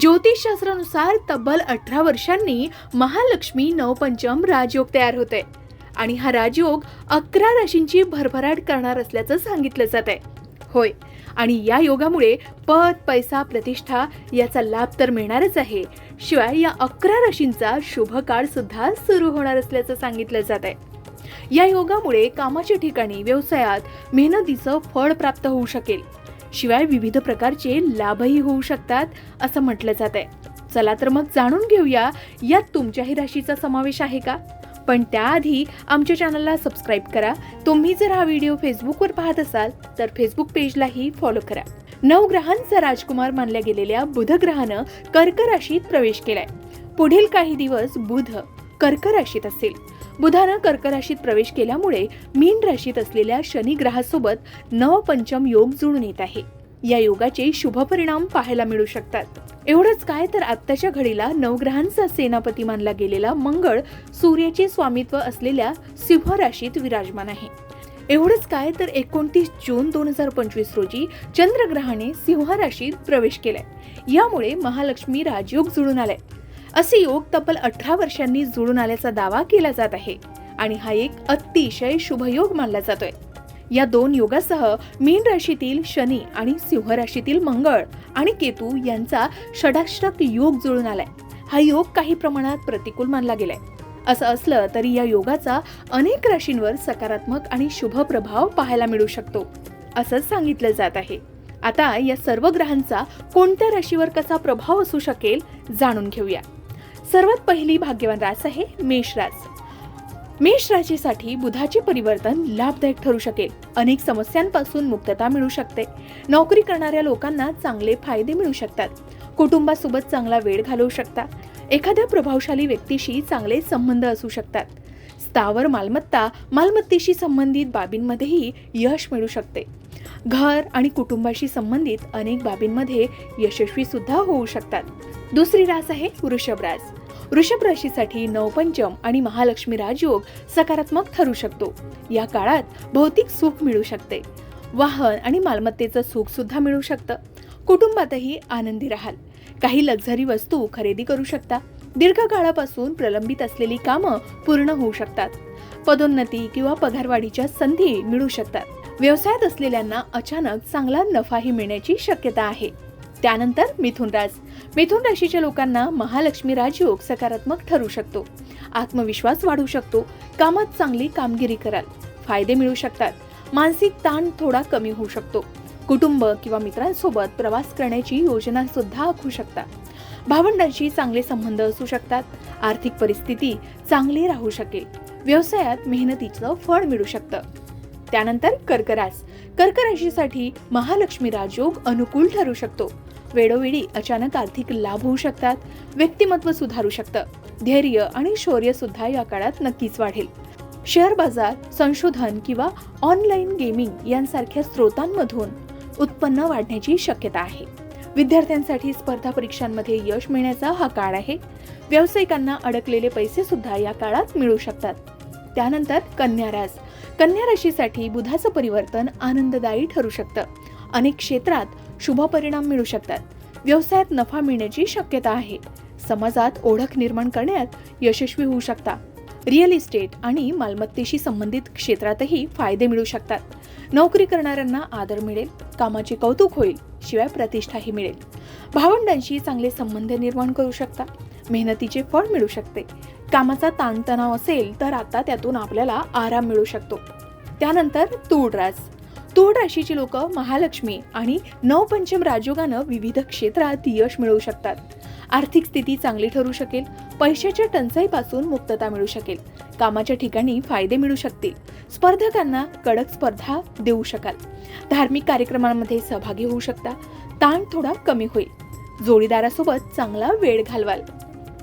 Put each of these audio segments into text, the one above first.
ज्योतिषशास्त्रानुसार तब्बल अठरा वर्षांनी महालक्ष्मी नवपंचम राजयोग तयार होते. आणि हा राजयोग अकरा राशींची भरभराट करणार असल्याचं सांगितलं जात आहे होय आणि या योगामुळे पद पैसा प्रतिष्ठा याचा लाभ तर मिळणारच आहे. शिवाय या अकरा राशींचा शुभ काळ सुद्धा सुरू होणार असल्याचं सांगितलं जात आहे या योगामुळे कामाच्या ठिकाणी व्यवसायात मेहनतीचं फळ प्राप्त होऊ शकेल. शिवाय विविध प्रकारचे लाभही होऊ शकतात असं म्हटलं जात आहे चला तर मग जाणून घेऊया यात तुमच्याही राशीचा समावेश आहे का? पण त्याआधी आमच्या चॅनलला सबस्क्राईब करा. तुम्ही जर हा व्हिडिओ फेसबुकवर पाहत असाल तर फेसबुक पेजलाही फॉलो करा. नवग्रहांचा राजकुमार मानल्या गेलेल्या बुध ग्रहानं कर्क राशीत प्रवेश केलाय. पुढील काही दिवस बुध कर्क राशीत असेल. बुधानं कर्क राशीत प्रवेश केल्यामुळे मीन राशीत असलेल्या शनी ग्रहासोबत नवपंचम योग जुळून येत आहे. या योगाचे शुभ परिणाम पाहायला मिळू शकतात. एवढंच काय तर आत्ताच्या घडीला नवग्रहांचा सेनापती मानला गेलेला मंगळ सूर्याचे स्वामित्व असलेल्या सिंह राशीत विराजमान आहे. एवढंच काय तर एकोणतीस जून दोन हजार पंचवीस रोजी चंद्रग्रहाने सिंह राशीत प्रवेश केलाय. यामुळे महालक्ष्मी राजयोग जुळून आलाय. असे योग तब्बल अठरा वर्षांनी जुळून आल्याचा दावा केला जात आहे. आणि हा एक अतिशय शुभयोग मानला जातोय. या दोन योगासह मीन राशीतील शनी आणि सिंह राशीतील मंगळ आणि केतू यांचा षडाष्टक योग जुळून आलाय. हा योग काही प्रमाणात प्रतिकूल मानला गेलाय. असं असलं तरी या योगाचा अनेक राशींवर सकारात्मक आणि शुभ प्रभाव पाहायला मिळू शकतो असंच सांगितलं जात आहे. आता या सर्व ग्रहांचा कोणत्या राशीवर कसा प्रभाव असू शकेल जाणून घेऊया. सर्वात पहिली भाग्यवान रास आहे मेष रास मेष राशीसाठी बुधाचे परिवर्तन लाभदायक ठरू शकेल. अनेक समस्यांपासून मुक्तता मिळू शकते. नोकरी करणाऱ्या लोकांना चांगले फायदे मिळू शकतात. कुटुंबासोबत चांगला वेळ घालवू शकता एखाद्या प्रभावशाली व्यक्तीशी चांगले संबंध असू शकतात. स्थावर मालमत्ता मालमत्तेशी संबंधित बाबींमध्येही यश मिळू शकते. घर आणि कुटुंबाशी संबंधित अनेक बाबींमध्ये यशस्वी सुद्धा होऊ शकतात. दुसरी रास आहे वृषभ रास वृषभ राशीसाठी नवपंचम आणि महालक्ष्मी राजयोग सकारात्मक ठरू शकतो. या काळात भौतिक सुख मिळू शकते. वाहन आणि मालमत्तेचं सुख सुद्धा मिळू शकतं. कुटुंबातही आनंदी राहाल. काही लक्झरी वस्तू खरेदी करू शकता. दीर्घकाळापासून प्रलंबित असलेली कामं पूर्ण होऊ शकतात. पदोन्नती किंवा पगारवाढीच्या संधी मिळू शकतात. व्यवसायात असलेल्यांना अचानक चांगला नफाही मिळण्याची शक्यता आहे. त्यानंतर मिथुन राज. मिथुन राशीच्या लोकांना महालक्ष्मी राजयोग सकारात्मक ठरू शकतो. आत्मविश्वास वाढू शकतो. कामात चांगली कामगिरी कराल. फायदे मिळू शकतात. मानसिक ताण थोडा कमी होऊ शकतो. कुटुंब किंवा मित्रांसोबत प्रवास करण्याची योजना सुद्धा आखू शकता भावंडांशी चांगले संबंध असू शकतात. आर्थिक परिस्थिती चांगली राहू शकेल. व्यवसायात मेहनतीचं फळ मिळू शकतं. त्यानंतर कर्करास कर्कराशीसाठी महालक्ष्मी राजयोग अनुकूल ठरू शकतो. वेळोवेळी अचानक आर्थिक लाभ होऊ शकतात व्यक्तिमत्व सुधारू शकतं. धैर्य आणि शौर्य सुद्धा या काळात नक्कीच वाढेल. शेअर बाजार संशोधन किंवा ऑनलाईन गेमिंग यांसारख्या स्रोतांमधून उत्पन्न वाढण्याची शक्यता आहे. विद्यार्थ्यांसाठी स्पर्धा परीक्षांमध्ये यश मिळण्याचा हा काळ आहे. व्यावसायिकांना अडकलेले पैसे सुद्धा या काळात मिळू शकतात. त्यानंतर कन्या रास. कन्या राशीसाठी बुधाचं परिवर्तन आनंददायी ठरू शकतं. अनेक क्षेत्रात शुभ परिणाम मिळू शकतात. व्यवसायात नफा मिळण्याची शक्यता आहे. समाजात ओळख निर्माण करण्यात यशस्वी होऊ शकता. रिअल इस्टेट आणि मालमत्तेशी संबंधित क्षेत्रातही फायदे मिळू शकतात. नोकरी करणाऱ्यांना आदर मिळेल कामाचे कौतुक होईल शिवाय प्रतिष्ठाही मिळेल. भावंडांशी चांगले संबंध निर्माण करू शकता. मेहनतीचे फळ मिळू शकते. कामाचा ताणतणाव असेल तर आता त्यातून आपल्याला आराम मिळू शकतो. त्यानंतर तूळ रास. तूळ राशीची लोक महालक्ष्मी आणि नवपंचम राजयोगानं विविध क्षेत्रात यश मिळवू शकतात. आर्थिक स्थिती चांगली ठरू शकेल पैशाच्या टंचाईपासून मुक्तता मिळू शकेल कामाच्या ठिकाणी फायदे मिळू शकतील स्पर्धकांना कडक स्पर्धा देऊ शकाल. धार्मिक कार्यक्रमांमध्ये सहभागी होऊ शकता ताण थोडा कमी होईल. जोडीदारासोबत चांगला वेळ घालवाल.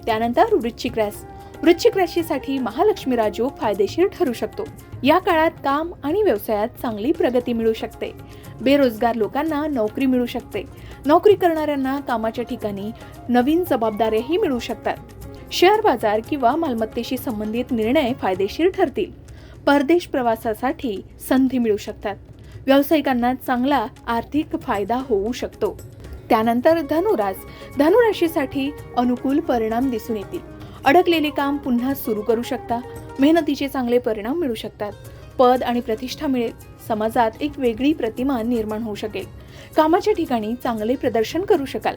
त्यानंतर वृश्चिक रास वृश्चिक राशीसाठी महालक्ष्मी राजू फायदेशीर ठरू शकतो. या काळात काम आणि व्यवसायात चांगली प्रगती मिळू शकते. बेरोजगार लोकांना नोकरी मिळू शकते. नोकरी करणाऱ्यांना कामाच्या ठिकाणी नवीन जबाबदाऱ्याही मिळू शकतात. शेअर बाजार किंवा मालमत्तेशी संबंधित निर्णय फायदेशीर ठरतील. परदेश प्रवासासाठी संधी मिळू शकतात. व्यावसायिकांना चांगला आर्थिक फायदा होऊ शकतो. त्यानंतर धनुरास धनुराशीसाठी अनुकूल परिणाम दिसून येतील. अडकलेले काम पुन्हा सुरू करू शकता. मेहनतीचे चांगले परिणाम मिळू शकतात. पद आणि प्रतिष्ठा मिळेल. समाजात एक वेगळी प्रतिमा निर्माण होऊ शकेल. कामाच्या ठिकाणी चांगले प्रदर्शन करू शकाल.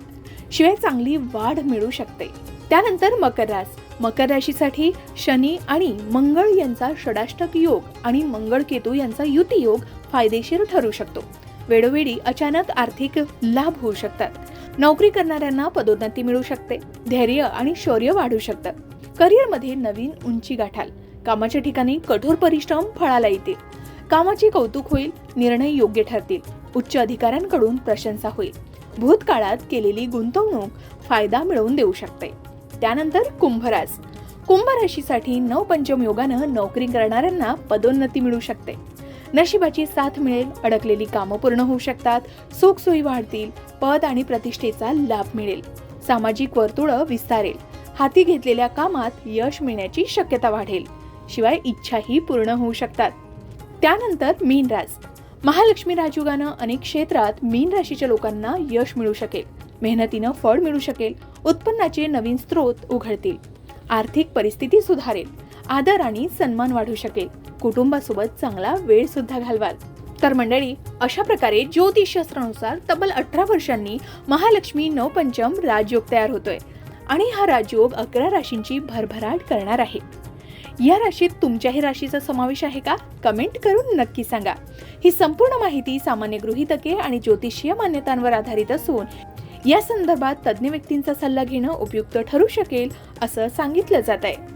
शिवाय चांगली वाढ मिळू शकते. त्यानंतर मकर रास. मकर राशीसाठी शनी आणि मंगळ यांचा षडाष्टक योग आणि मंगळ केतू यांचा युती योग फायदेशीर ठरू शकतो. वेळोवेळी अचानक आर्थिक लाभ होऊ शकतात. नोकरी करणाऱ्यांना पदोन्नती मिळू शकते धैर्य आणि शौर्य वाढू शकतं. करिअरमध्ये नवीन उंची गाठाल. कामाच्या ठिकाणी कठोर परिश्रम फळाला येतील. कामाचे कौतुक होईल निर्णय योग्य ठरतील. उच्च अधिकाऱ्यांकडून प्रशंसा होईल. भूतकाळात केलेली गुंतवणूक फायदा मिळवून देऊ शकते. त्यानंतर कुंभराज. कुंभ राशीसाठी नव पंचम योगानं नोकरी करणाऱ्यांना पदोन्नती मिळू शकते. नशिबाची साथ मिळेल अडकलेली कामं पूर्ण होऊ शकतात सुखसोयी वाढतील पद आणि प्रतिष्ठेचा लाभ मिळेल. सामाजिक वर्तुळ विस्तारेल. हाती घेतलेल्या कामात यश मिळण्याची शक्यता वाढेल. शिवाय इच्छाही पूर्ण होऊ शकतात. त्यानंतर मीनराज महालक्ष्मी राजयोगानं अनेक क्षेत्रात मीन राशीच्या लोकांना यश मिळू शकेल. मेहनतीनं फळ मिळू शकेल. उत्पन्नाचे नवीन स्रोत उघडतील. आर्थिक परिस्थिती सुधारेल. आदर आणि सन्मान वाढू शकेल. कुटुंबासोबत चांगला वेळ सुद्धा घालवाल. तर मंडळी अशा प्रकारे ज्योतिषशास्त्रानुसार तब्बल अठरा वर्षांनी महालक्ष्मी नवपंचम राजयोग तयार होतोय आणि हा राजयोग अकरा राशींची भरभराट करणार आहे. या राशीत तुमच्याही राशीचा समावेश आहे का? कमेंट करून नक्की सांगा. ही संपूर्ण माहिती सामान्य गृहितके आणि ज्योतिषीय मान्यतांवर आधारित असून या संदर्भात तज्ज्ञ व्यक्तींचा सल्ला घेणं उपयुक्त ठरू शकेल असं सांगितलं जात आहे